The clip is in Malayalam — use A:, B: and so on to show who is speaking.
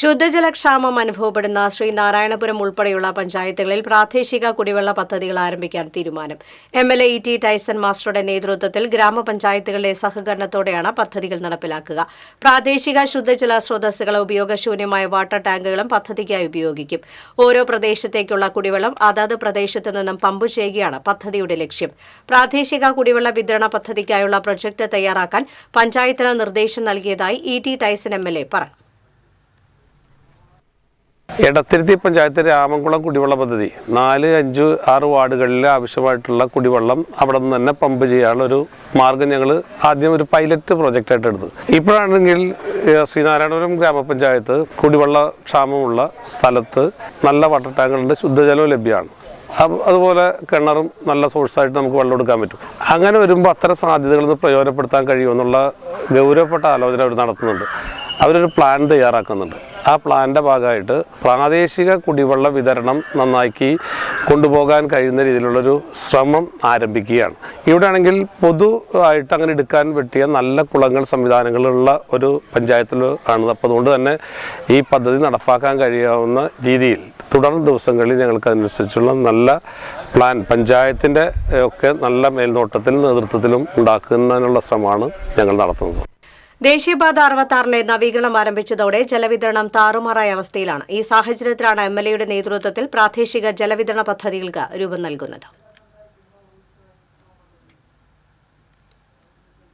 A: ശുദ്ധജലക്ഷാമം അനുഭവപ്പെടുന്ന ശ്രീനാരായണപുരം ഉൾപ്പെടെയുള്ള പഞ്ചായത്തുകളിൽ പ്രാദേശിക കുടിവെള്ള പദ്ധതികൾ ആരംഭിക്കാൻ തീരുമാനം. M L A T Tyson മാസ്റ്ററുടെ നേതൃത്വത്തിൽ ഗ്രാമപഞ്ചായത്തുകളുടെ സഹകരണത്തോടെയാണ് പദ്ധതികൾ നടപ്പിലാക്കുക. പ്രാദേശിക ശുദ്ധജല സ്രോതസ്സുകൾ ഉപയോഗശൂന്യമായ വാട്ടർ ടാങ്കുകളും പദ്ധതിക്കായി ഉപയോഗിക്കും. ഓരോ പ്രദേശത്തേക്കുള്ള കുടിവെള്ളം അതത് പ്രദേശത്തു നിന്നും പമ്പ് ചെയ്യുകയാണ് പദ്ധതിയുടെ ലക്ഷ്യം. പ്രാദേശിക കുടിവെള്ള വിതരണ പദ്ധതിക്കായുള്ള പ്രൊജക്ട് തയ്യാറാക്കാൻ പഞ്ചായത്തിന് നിർദ്ദേശം നൽകിയതായി E T Tyson M L A പറഞ്ഞു.
B: എടത്തിരുത്തി പഞ്ചായത്ത് രാമംകുളം കുടിവെള്ള പദ്ധതി. നാല് അഞ്ച് ആറ് വാർഡുകളിൽ ആവശ്യമായിട്ടുള്ള കുടിവെള്ളം അവിടെ നിന്ന് തന്നെ പമ്പ് ചെയ്യാനുള്ള ഒരു മാർഗം ഞങ്ങൾ ആദ്യം ഒരു പൈലറ്റ് പ്രോജക്റ്റ് ആയിട്ട് എടുത്തു. ഇപ്പോഴാണെങ്കിൽ ശ്രീനാരായണപുരം ഗ്രാമപഞ്ചായത്ത് കുടിവെള്ള ക്ഷാമമുള്ള സ്ഥലത്ത് നല്ല വാട്ടർ ടാങ്കുകളുടെ ശുദ്ധജലവും ലഭ്യമാണ്. അതുപോലെ കിണറും നല്ല സോഴ്സായിട്ട് നമുക്ക് വെള്ളം എടുക്കാൻ പറ്റും. അങ്ങനെ വരുമ്പോൾ അത്തരം സാധ്യതകൾ ഒന്ന് പ്രയോജനപ്പെടുത്താൻ കഴിയുമെന്നുള്ള ഗൗരവപ്പെട്ട ആലോചന അവർ നടത്തുന്നുണ്ട്. അവരൊരു പ്ലാൻ തയ്യാറാക്കുന്നുണ്ട്. ആ പ്ലാനിന്റെ ഭാഗമായിട്ട് പ്രാദേശിക കുടിവെള്ള വിതരണം നന്നാക്കി കൊണ്ടുപോകാൻ കഴിയുന്ന രീതിയിലുള്ളൊരു ശ്രമം ആരംഭിക്കുകയാണ്. ഇവിടെ ആണെങ്കിൽ പൊതു ആയിട്ട് അങ്ങനെ എടുക്കാൻ പറ്റിയ നല്ല കുളങ്ങൾ സംവിധാനങ്ങളുള്ള ഒരു പഞ്ചായത്തിൽ ആണ് അപ്പോൾ അതുകൊണ്ട് തന്നെ ഈ പദ്ധതി നടപ്പാക്കാൻ കഴിയാവുന്ന രീതിയിൽ തുടർ ദിവസങ്ങളിൽ ഞങ്ങൾക്ക് അതിനനുസരിച്ചുള്ള നല്ല പ്ലാൻ പഞ്ചായത്തിന്റെ ഒക്കെ നല്ല മേൽനോട്ടത്തിൽ നേതൃത്വത്തിലും ഉണ്ടാക്കുന്നതിനുള്ള ശ്രമമാണ് ഞങ്ങൾ നടത്തുന്നത്.
A: ദേശീയപാത അറുപത്താറിന്റെ നവീകരണം ആരംഭിച്ചതോടെ ജലവിതരണം താറുമാറായ അവസ്ഥയിലാണ്. ഈ സാഹചര്യത്തിലാണ് എം എൽ എയുടെ നേതൃത്വത്തിൽ പ്രാദേശിക ജലവിതരണ പദ്ധതികൾക്ക് രൂപം നൽകുന്നത്.